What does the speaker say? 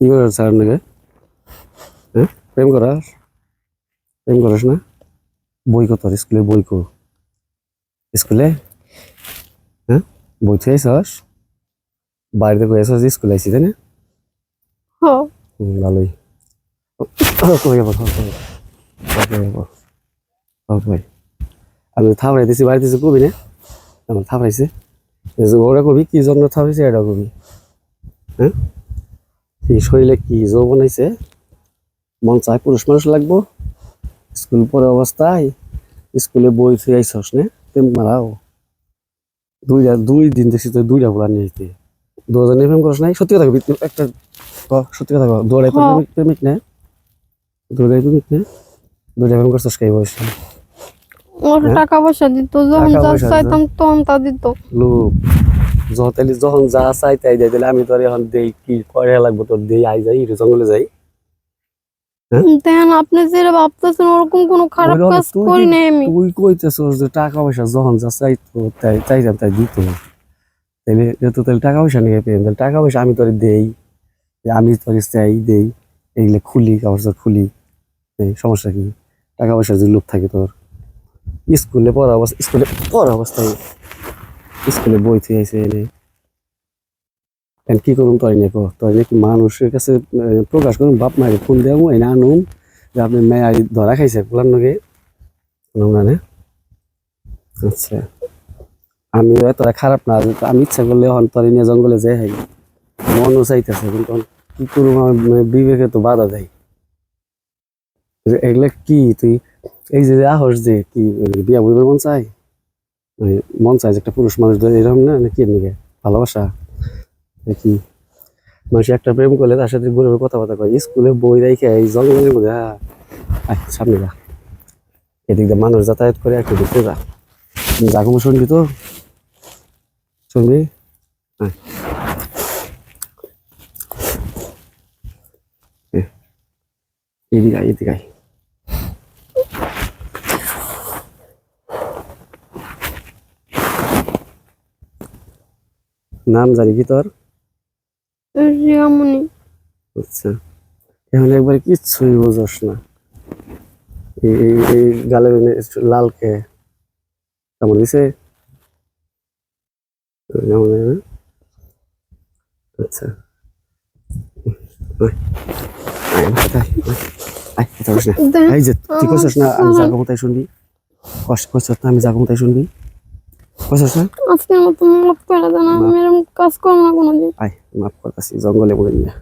কি করার স্যার নাকি হ্যাঁ? প্রেম করাস প্রেম করাস না? বই কত? স্কুলে বই কো। স্কুলে? হ্যাঁ? বই থেকে আইসস বাড়িতে কই আইসস স্কুলে আইসি তাই না? হ হুম, ভালোই। কই যাব? কই আমি থাপড়াইতেছি বাড়িতেছি কবি না? আমার থাপড়াইছে। ওরা কবি কি জন্য থাপড়াইছে এটা কবি। হ্যাঁ? এই শরীরে কি যৌবন হয়েছে? মন চায় পুরুষ মানুষ লাগবো। স্কুল পড়ে অবস্থায় স্কুলে বই থুই আইসস নে? তেম মারাও। দুইটা দুই দিন দেখছি তো দুইটা বলা নিয়ে যেতে দুজনে প্রেম করস নাই? সত্যি কথা একটা সত্যি কথা দৌড়াই। প্রেমিক প্রেমিক না? দৌড়াই প্রেমিক না? দৌড়াই প্রেম করছস কে বয়স? হ্যাঁ? টাকা পয়সা দিত যখন যা চাইতাম তখন তা দিত। লোক যখন যখন যা চাই তাই দেয় তাহলে আমি তোর এখন দেই কি করে লাগবো তোর দেই আই যাই জঙ্গলে যাই। দেখেন আপনি যেটা ভাবতেছেন ওরকম কোনো খারাপ কাজ করি নাই আমি। তুই কইতেছস যে টাকা পয়সা যখন যা চাইতো তাই চাইতাম তাই দিত তাইলে যেহেতু তাহলে টাকা পয়সা নিয়ে পেন তাহলে টাকা পয়সা আমি তোর দেই আমি তোর চাই দেই এগুলো খুলি কাপড় খুলি। এই সমস্যা কি? টাকা পয়সা যদি লোক থাকে তোর। স্কুলে পড়া অবস্থা স্কুলে পড়া অবস্থায় স্কুলে বই থেকে আইসে এনে। এখন কি করুন তোর নিয়ে কো তোর নিয়ে কি মানুষের কাছে প্রকাশ করুন বাপ মায়ের ফোন দেবো এনে আনুন যে আপনি মেয়ে ধরা খাইছে বললাম নাকি না আচ্ছা। আমি তোরা খারাপ না আমি ইচ্ছা করলে হন তোর নিয়ে জঙ্গলে যাই হাই। মনও চাইতেছে, কিন্তু কি করব আমার মানে বিবেকে তো বাধা দেয়। এগুলা কি, তুই, এই যে আহস যে, কি, বিয়া বইবার মন চাই মানে যে একটা পুরুষ মানুষ ধরে, এরকম না? নাকি এমনি ভালোবাসা? কি মানুষ একটা প্রেম করলে তার সাথে ঘুরে কথাবার্তা কয়। স্কুলে বই রেখে এই জঙ্গলের মধ্যে হ্যাঁ। সামনে যা। এদিক দিয়ে মানুষ যাতায়াত করে, একটু দেখতে যা। জাগম শুনবি তো। শুনবি? হ্যাঁ এদিকে এদিকে নাম জানি কি তোর রিয়ামণি আচ্ছা এখন একবার কিচ্ছুই বোঝস না এই গালে লালকে কেমন দিছে? আচ্ছা এই যে তুই না আমি যাব কোথায় শুনবি কষ্ট কইছস না আমি যাব কোথায় শুনবি না আজকের মতো মাফ করে দেন আমি এরকম কাজ করব না কোনোদিন আয় মাফ করতেছি জঙ্গলে বলে নিয়ে